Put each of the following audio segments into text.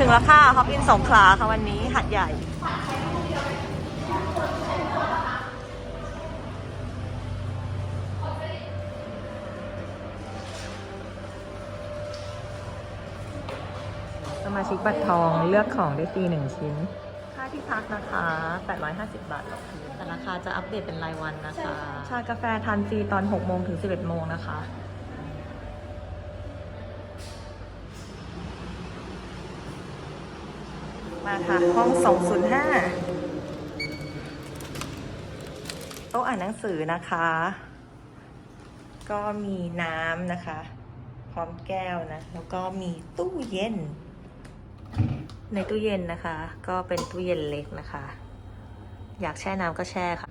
ถึงแล้วค่ะฮอปอินสงขลาค่ะวันนี้หัดใหญ่ สมาชิกบัตรทองเลือกของได้ฟรีหนึ่งชิ้น ค่าที่พักนะคะ 850 บาทต่อคืนแต่ราคาจะอัปเดตเป็นรายวันนะคะ ชากาแฟทานฟรีตอน 6 โมงถึง 11 โมงนะคะ มาค่ะ ห้อง 205โต๊ะอ่านหนังสือนะคะ ก็มีน้ำนะคะ พร้อมแก้วนะ แล้วก็มีตู้เย็น ในตู้เย็นนะคะ ก็เป็นตู้เย็นเล็กนะคะ อยากแช่น้ำก็แช่ค่ะ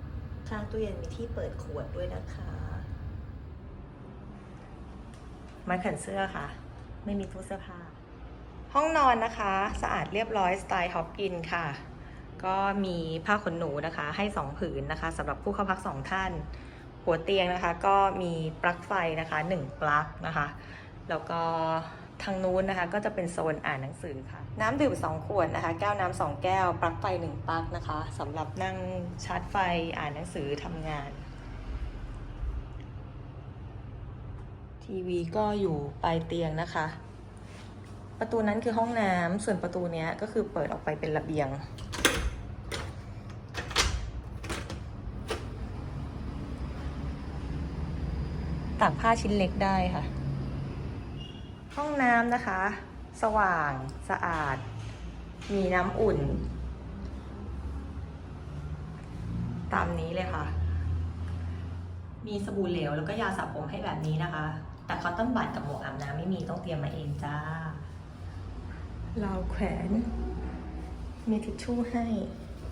ข้างตู้เย็นมีที่เปิดขวดด้วยนะคะไม้แขวนเสื้อค่ะ ไม่มีตู้เสื้อผ้า ห้องนอนนะคะ สะอาดเรียบร้อยสไตล์ฮอปอินค่ะ ก็มีผ้าขนหนูนะคะ ให้ 2 ผืนนะคะสำหรับผู้เข้าพัก 2 ท่าน หัวเตียงนะคะ ก็มีปลั๊กไฟนะคะ 1 ปลั๊กนะคะ แล้วก็ทางนู้นนะคะ ก็จะเป็นโซนอ่านหนังสือค่ะ น้ำดื่ม 2 ขวดนะคะ แก้วน้ำสองแก้ว ปลั๊กไฟ 1 ปลั๊กนะคะสำหรับนั่งชาร์จไฟอ่านหนังสือทำงานทีวีก็อยู่ปลายเตียงนะคะ ประตูนั้นคือห้องน้ำส่วนประตูเนี้ยก็คือเปิดออกไปเป็นระเบียง ตากผ้าชิ้นเล็กได้ค่ะ ห้องน้ำนะคะ สว่างสะอาด มีน้ำอุ่น ตามนี้เลยค่ะ มีสบู่เหลวแล้วก็ยาสระผมให้แบบนี้นะคะแต่คอตตอนบัดกับหมวกอาบน้ำไม่มีต้องเตรียมมาเองจ้า ราวแขวน มีทิชชู่ให้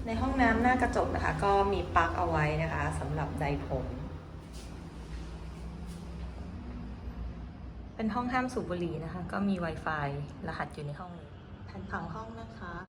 ในห้องน้ำหน้ากระจกนะคะ ก็มีปลั๊กเอาไว้นะคะสำหรับใดผม เป็นห้องห้ามสูบบุหรี่นะคะ ก็มี Wi-Fi รหัสอยู่ในห้องแผนผังห้องนะคะ